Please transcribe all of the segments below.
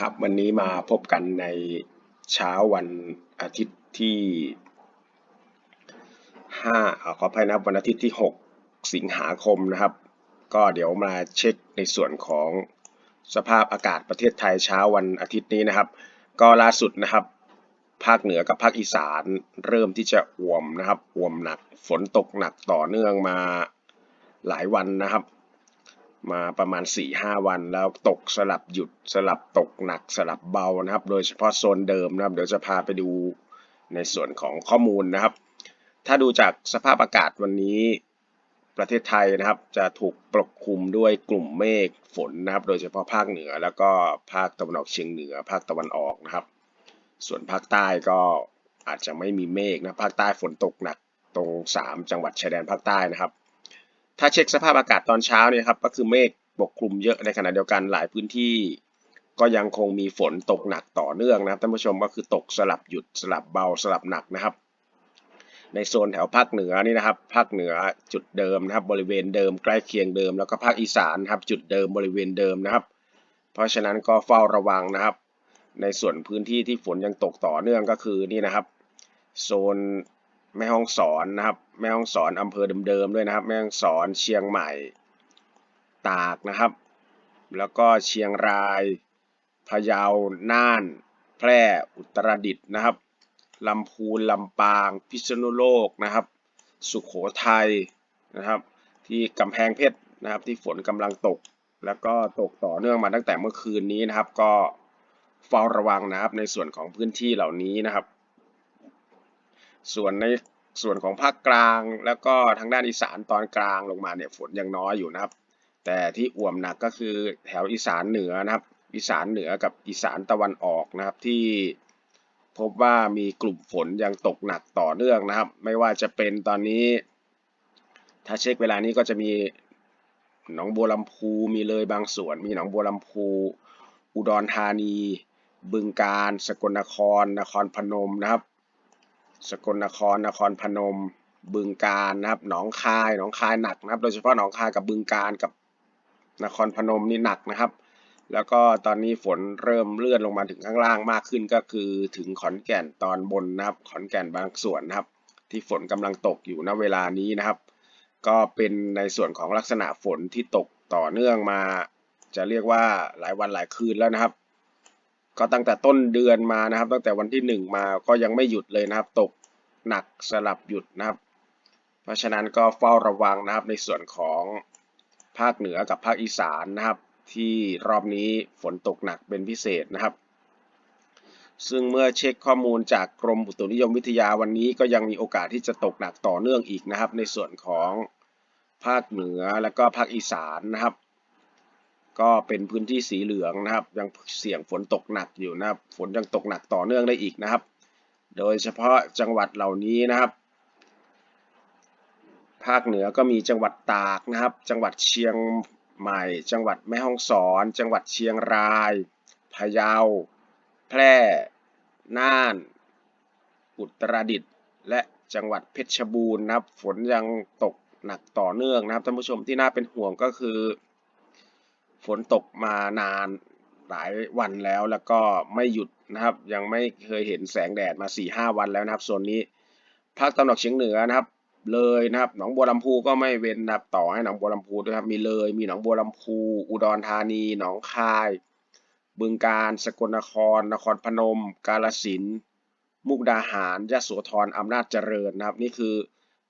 ครับวันนี้มาพบกันในเช้าวันอาทิตย์ที่ห้าขออภัยนะวันอาทิตย์ที่ 6 สิงหาคมนะครับ ก็เดี๋ยวมาเช็คในส่วนของสภาพอากาศประเทศไทยเช้าวันอาทิตย์นี้นะครับ ก็ล่าสุดนะครับ ภาคเหนือกับภาคอีสานเริ่มที่จะอ่วมนะครับอ่วมหนักฝนตกหนักต่อเนื่องมาหลายวันนะครับ มาประมาณ 4-5 วันแล้วตกสลับหยุดสลับตกหนักสลับเบานะครับ โดยเฉพาะโซนเดิมนะครับ เดี๋ยวจะพาไปดูในส่วนของข้อมูลนะครับ ถ้าดูจากสภาพอากาศวันนี้ประเทศไทยนะครับจะถูกปกคลุมด้วยกลุ่มเมฆฝนนะครับ โดยเฉพาะภาคเหนือแล้วก็ภาคตะวันออกเฉียงเหนือ ภาคตะวันออกนะครับ ส่วนภาคใต้ก็อาจจะไม่มีเมฆนะภาคใต้ฝนตกหนักตรง 3 จังหวัดชายแดนภาคใต้นะครับ ถ้าเช็คสภาพอากาศตอนเช้าเนี่ยครับก็คือเมฆปกคลุมเยอะในขณะเดียวกันหลายพื้นที่ ก็ยังคงมีฝนตกหนักต่อเนื่องนะครับท่านผู้ชมก็คือตกสลับหยุดสลับเบาสลับหนักนะครับ ในโซนแถวภาคเหนือนี่นะครับ ภาคเหนือจุดเดิมนะครับบริเวณเดิมใกล้เคียงเดิมแล้วก็ภาคอีสานครับจุดเดิมบริเวณเดิมนะครับ เพราะฉะนั้นก็เฝ้าระวังนะครับ ในส่วนพื้นที่ที่ฝนยังตกต่อเนื่องก็คือนี่นะครับ โซน แม่ฮ่องสอนนะครับ แม่ฮ่องสอนอำเภอเดิมๆด้วยนะครับ แม่ฮ่องสอนเชียงใหม่ ตากนะครับ แล้วก็เชียงรายพะเยาน่าน แพร่อุตรดิตถ์นะครับลำพูนลำปาง พิษณุโลกนะครับ สุขโขทัยนะครับ ที่กำแพงเพชรนะครับ ที่ฝนกำลังตก แล้วก็ตกต่อเนื่องมาตั้งแต่เมื่อคืนนี้นะครับ ก็เฝ้าระวังนะครับในส่วนของพื้นที่เหล่านี้นะครับ ส่วนในส่วนของภาคกลางแล้วก็ทางด้านอีสานตอนกลางลงมาเนี่ยฝนยังน้อยอยู่นะครับ แต่ที่อ่วมหนักก็คือแถวอีสานเหนือนะครับ อีสานเหนือกับอีสานตะวันออกนะครับที่พบว่ามีกลุ่มฝนยังตกหนักต่อเนื่องนะครับ ไม่ว่าจะเป็นตอนนี้ ถ้าเช็คเวลานี้ก็จะมีหนองบัวลำพูมีเลยบางส่วน มีหนองบัวลำพู อุดรธานี บึงกาฬสกลนคร นครพนมนะครับ สกลนคร นครพนม บึงกาฬนะครับ หนองคาย หนองคายหนักนะครับ โดยเฉพาะหนองคายกับบึงกาฬกับนครพนมนี่หนักนะครับ แล้วก็ตอนนี้ฝนเริ่มเลื่อนลงมาถึงข้างล่างมากขึ้นก็คือถึงขอนแก่นตอนบนนะครับ ขอนแก่นบางส่วนนะครับ ที่ฝนกำลังตกอยู่ณเวลานี้นะครับ ก็เป็นในส่วนของลักษณะฝนที่ตกต่อเนื่องมา จะเรียกว่าหลายวันหลายคืนแล้วนะครับ ก็ตั้งแต่ต้นเดือนมานะครับ ตั้งแต่วันที่หนึ่งมาก็ยังไม่หยุดเลยนะครับ ตกหนักสลับหยุดนะครับ เพราะฉะนั้นก็เฝ้าระวังนะครับในส่วนของภาคเหนือกับภาคอีสานนะครับ ที่รอบนี้ฝนตกหนักเป็นพิเศษนะครับ ซึ่งเมื่อเช็คข้อมูลจากกรมอุตุนิยมวิทยาวันนี้ก็ยังมีโอกาสที่จะตกหนักต่อเนื่องอีกนะครับ ในส่วนของภาคเหนือและก็ภาคอีสานนะครับ ก็เป็นพื้นที่สีเหลืองนะครับ ยังเสี่ยงฝนตกหนักอยู่นะครับ ฝนยังตกหนักต่อเนื่องได้อีกนะครับ โดยเฉพาะจังหวัดเหล่านี้นะครับ ภาคเหนือก็มีจังหวัดตากนะครับ จังหวัดเชียงใหม่ จังหวัดแม่ฮ่องสอน จังหวัดเชียงรายพะเยา แพร่ น่าน อุตรดิตถ์และจังหวัดเพชรบูรณ์นะครับ ฝนยังตกหนักต่อเนื่องนะครับท่านผู้ชมที่น่าเป็นห่วงก็คือ ฝนตกมานานหลายวันแล้วแล้วก็ไม่หยุดนะครับ ยังไม่เคยเห็นแสงแดดมา4-5วันแล้วนะครับโซนนี้ภาคตะวันออกเฉียงเหนือนะครับ เลยนะครับหนองบัวลำพูก็ไม่เว้นนะครับต่อให้หนองบัวลำพูด้วยครับมีเลย มีหนองบัวลำพู อุดรธานี หนองคาย บึงกาฬสกลนคร นครพนม กาฬสินธุ์มุกดาหารยะโสธรอำนาจเจริญนะครับ นี่คือ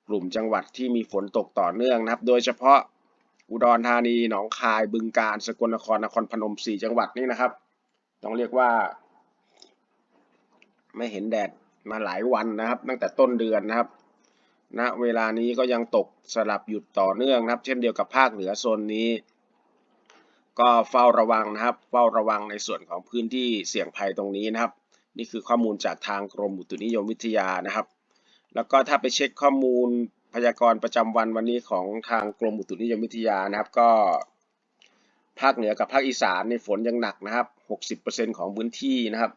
กลุ่มจังหวัดที่มีฝนตกต่อเนื่องนะครับ โดยเฉพาะ อุดรธานี หนองคาย บึงกาฬ สกลนคร นครพนม4จังหวัดนี่นะครับ ต้องเรียกว่า ไม่เห็นแดดมาหลายวันนะครับ ตั้งแต่ต้นเดือนนะครับณเวลานี้ก็ยังตกสลับหยุดต่อเนื่องนะครับ เช่นเดียวกับภาคเหนือโซนนี้ ก็เฝ้าระวังนะครับ เฝ้าระวังในส่วนของพื้นที่เสี่ยงภัยตรงนี้นะครับ นี่คือข้อมูลจากทางกรมอุตุนิยมวิทยานะครับ แล้วก็ถ้าไปเช็คข้อมูล พยากรณ์ประจำวันวันนี้ของทางกรมอุตุนิยมวิทยานะครับ ก็ ภาคเหนือกับภาคอีสานในฝนยังหนักนะครับ 60%ของพื้นที่นะครับ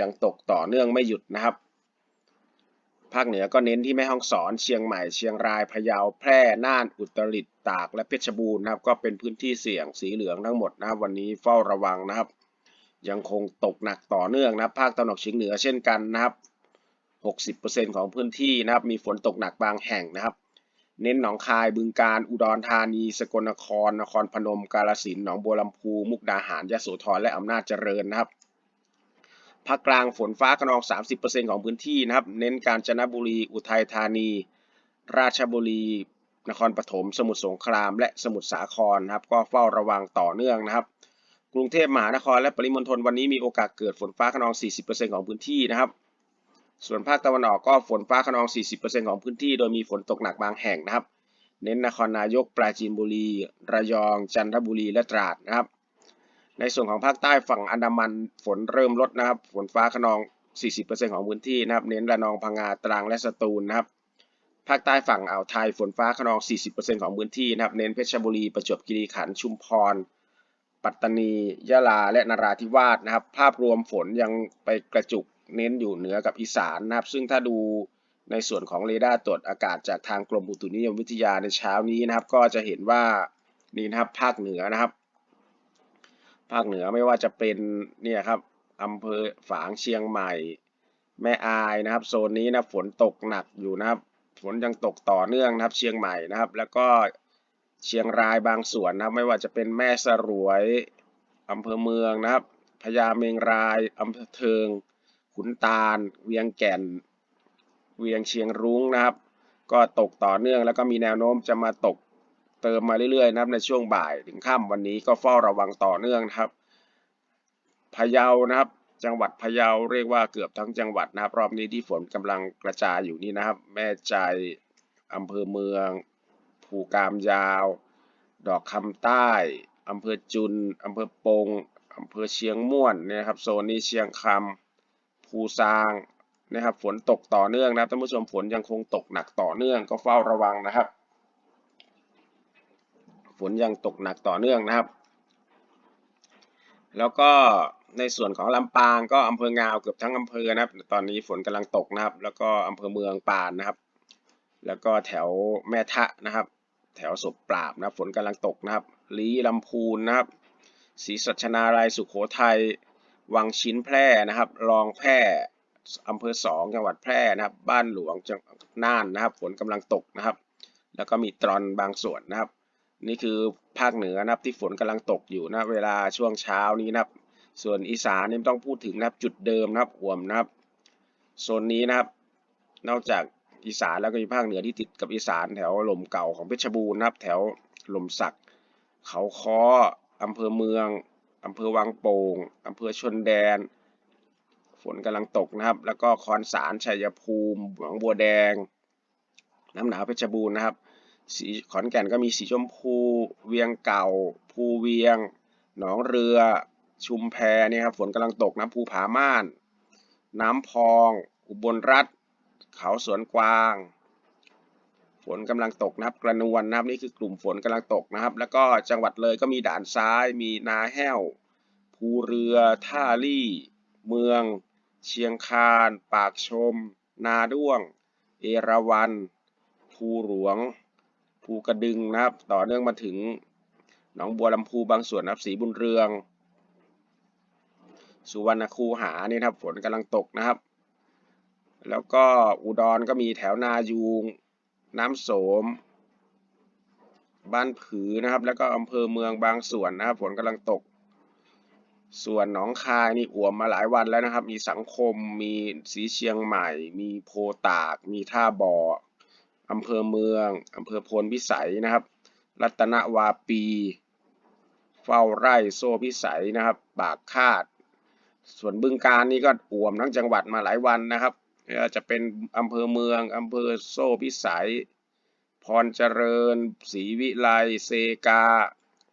ยังตกต่อเนื่องไม่หยุดนะครับ ภาคเหนือก็เน้นที่แม่ฮ่องสอนเชียงใหม่เชียงรายพะเยาแพร่น่านอุตรดิตถ์ตากและเพชรบูรณ์นะครับ ก็เป็นพื้นที่เสี่ยงสีเหลืองทั้งหมดนะครับ วันนี้เฝ้าระวังนะครับ ยังคงตกหนักต่อเนื่องนะครับ ภาคตะวันออกเฉียงเหนือเช่นกันนะครับ 60%ของพื้นที่นะครับมีฝนตกหนักบางแห่งนะครับเน้นหนองคายบึงกาฬอุดรธานี สกลนคร นครพนม กาฬสินธุ์หนองบัวลำพู มุกดาหารยะโสธรและอำนาจเจริญนะครับภาคกลางฝนฟ้าขนอง 30%ของพื้นที่นะครับ เน้นกาญจนบุรี อุทัยธานี ราชบุรี นครปฐม สมุทรสงคราม และสมุทรสาครนะครับ ก็เฝ้าระวังต่อเนื่องนะครับ กรุงเทพมหานครและปริมณฑลวันนี้มีโอกาสเกิดฝนฟ้าขนอง 40%ของพื้นที่นะครับ ส่วนภาคตะวันออกก็ฝนฟ้าขนอง 40%ของพื้นที่ โดยมีฝนตกหนักบางแห่งนะครับ เน้นนครนายก ปราจีนบุรี ระยอง จันทบุรี และตราดนะครับ ในส่วนของภาคใต้ฝั่งอันดามันฝนเริ่มลดนะครับ ฝนฟ้าขนอง 40%ของพื้นที่นะครับ เน้นระนอง พังงา ตรัง และสตูลนะครับ ภาคใต้ฝั่งอ่าวไทยฝนฟ้าขนอง 40%ของพื้นที่นะครับ เน้นเพชรบุรี ประจวบคีรีขันธ์ ชุมพร ปัตตานี ยะลา และนราธิวาสนะครับ ภาพรวมฝนยังไปกระจุก เน้นอยู่เหนือกับอีสานนะครับ ซึ่งถ้าดูในส่วนของเรดาร์ตรวจอากาศจากทางกรมอุตุนิยมวิทยาในเช้านี้นะครับ ก็จะเห็นว่านี่นะครับภาคเหนือนะครับ ภาคเหนือไม่ว่าจะเป็นเนี่ยครับอำเภอฝางเชียงใหม่ แม่อายนะครับ โซนนี้นะฝนตกหนักอยู่นะครับ ฝนยังตกต่อเนื่องนะครับ เชียงใหม่นะครับ แล้วก็เชียงรายบางส่วนนะครับ ไม่ว่าจะเป็นแม่สรวยอำเภอเมืองนะครับพญาเมงรายอำเภอเทิง ขุนตาล เวียงแก่น เวียงเชียงรุ้งนะครับ ก็ตกต่อเนื่องแล้วก็มีแนวโน้มจะมาตกเติมมาเรื่อยๆนะครับในช่วงบ่ายถึงค่ำวันนี้ก็เฝ้าระวังต่อเนื่องนะครับพะเยานะครับ จังหวัดพะเยาเรียกว่าเกือบทั้งจังหวัดนะครับ รอบนี้ที่ฝนกำลังกระจายอยู่นี่นะครับ แม่ใจอำเภอเมือง ภูกามยาว ดอกคำใต้อำเภอจุนอำเภอปงอำเภอเชียงม่วนเนี่ยครับโซนนี้เชียงคำ ภูซางนะครับฝนตกต่อเนื่องนะครับท่านผู้ชมฝนยังคงตกหนักต่อเนื่องก็เฝ้าระวังนะครับ ฝนยังตกหนักต่อเนื่องนะครับ แล้วก็ในส่วนของลำปางก็อำเภองาวเกือบทั้งอำเภอนะครับ ตอนนี้ฝนกำลังตกนะครับ แล้วก็อำเภอเมืองปานนะครับ แล้วก็แถวแม่ทะนะครับ แถวศพปราบนะครับฝนกำลังตกนะครับ ลีลำพูนนะครับศรีสัชนารายสุขโขทัย วังชิ้นแพร่นะครับ รองแพร่อำเภอสองจังหวัดแพร่นะครับ บ้านหลวงจังน่านนะครับ ฝนกำลังตกนะครับ แล้วก็มีตรอนบางส่วนนะครับ นี่คือภาคเหนือนะครับที่ฝนกำลังตกอยู่นะเวลาช่วงเช้านี้นะครับ ส่วนอีสานนี่ต้องพูดถึงนะครับจุดเดิมนะครับอ่วมนะครับโซนนี้นะครับ นอกจากอีสานแล้วก็มีภาคเหนือที่ติดกับอีสานแถวลมเก่าของเพชรบูรณ์นะครับ แถวลมสัก เขาค้ออำเภอเมือง อำเภอวังโป่งอำเภอชนแดน ฝนกำลังตกนะครับ แล้วก็คอนสารชัยภูมิหนองบัวแดง น้ำหนาวเพชรบูรณ์นะครับสีขอนแก่นก็มีสีชมพู เวียงเก่า ภูเวียง หนองเรือ ชุมแพเนี่ยครับฝนกำลังตกนะภูผาม่าน น้ำพอง อุบลรัฐ เขาสวนกวาง ฝนกำลังตกนะครับ กระนวนนะครับนี่คือกลุ่มฝนกำลังตกนะครับ แล้วก็จังหวัดเลยก็มีด่านซ้าย มีนาแห้ว ภูเรือ ท่าลี่ เมือง เชียงคาน ปากชม นาด้วง เอราวัณภูหลวง ภูกระดึงนะครับ ต่อเนื่องมาถึงหนองบัวลำพูบางส่วนนะครับสีบุญเรือง สุวรรณคูหานี่ครับฝนกำลังตกนะครับ แล้วก็อุดรก็มีแถวนายูง น้ำโสม บ้านผือนะครับ แล้วก็อำเภอเมืองบางส่วนนะครับฝนกำลังตก ส่วนหนองคายนี่อ่วมมาหลายวันแล้วนะครับ มีสังคมมีสีเชียงใหม่ มีโพตาก มีท่าบ่ออำเภอเมืองอำเภอพลพิสัยนะครับ รัตนวาปี เฝ้าไร่โซ่พิสัยนะครับ ปากคาด ส่วนบึงการนี่ก็อ่วมทั้งจังหวัดมาหลายวันนะครับ จะเป็นอำเภอเมืองอำเภอโซ่พิสัย พรเจริญศรีวิไลเซกา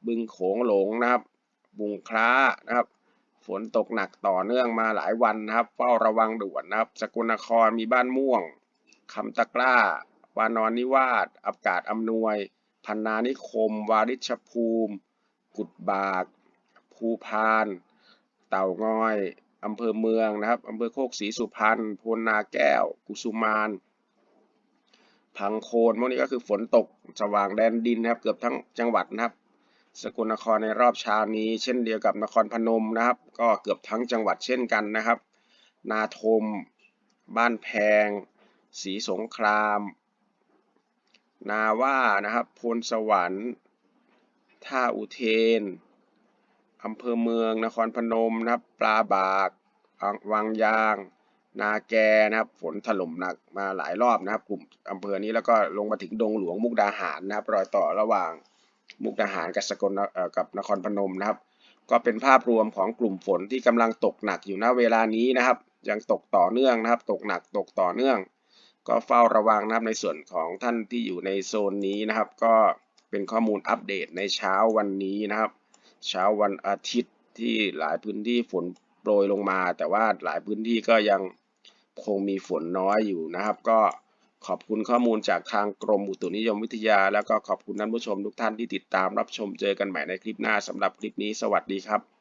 บึงโขงหลงนะครับ บุงคล้านะครับ ฝนตกหนักต่อเนื่องมาหลายวันนะครับ เฝ้าระวังด่วนนะครับ สกลนครมีบ้านม่วงคำตะกร้าวานอนนิวาสอากาศอำนวย พันนานิคม วาริชภูมิ กุดบาก ภูพาน เต่างอย อำเภอเมืองนะครับอำเภอโคกศรีสุพรรณพลนาแก้ว กุสุมานพังโคนพวกนี้ก็คือฝนตกสว่างแดนดินนะครับ เกือบทั้งจังหวัดนะครับ สกลนครในรอบเช้านี้ เช่นเดียวกับนครพนมนะครับ ก็เกือบทั้งจังหวัดเช่นกันนะครับ นาทม บ้านแพงศรีสงคราม นาว่านะครับพลสวรรค์ท่าอุเทน อำเภอเมืองนครพนมนะครับ ปลาบากวังยาง นาแกนะครับ ฝนถล่มหนักมาหลายรอบนะครับ กลุ่มอำเภอนี้แล้วก็ลงมาถึงดงหลวงมุกดาหารนะครับ รอยต่อระหว่างมุกดาหารกับสกลกับนครพนมนะครับ ก็เป็นภาพรวมของกลุ่มฝนที่กำลังตกหนักอยู่ณเวลานี้นะครับ ยังตกต่อเนื่องนะครับ ตกหนักตกต่อเนื่อง ก็เฝ้าระวังนะครับในส่วนของท่านที่อยู่ในโซนนี้นะครับ ก็เป็นข้อมูลอัปเดตในเช้าวันนี้นะครับ เช้าวันอาทิตย์ที่หลายพื้นที่ฝนโปรยลงมา แต่ว่าหลายพื้นที่ก็ยังคงมีฝนน้อยอยู่นะครับ ก็ขอบคุณข้อมูลจากทางกรมอุตุนิยมวิทยา แล้วก็ขอบคุณท่านผู้ชมทุกท่านที่ติดตามรับชมเจอกันใหม่ในคลิปหน้าสำหรับคลิปนี้สวัสดีครับ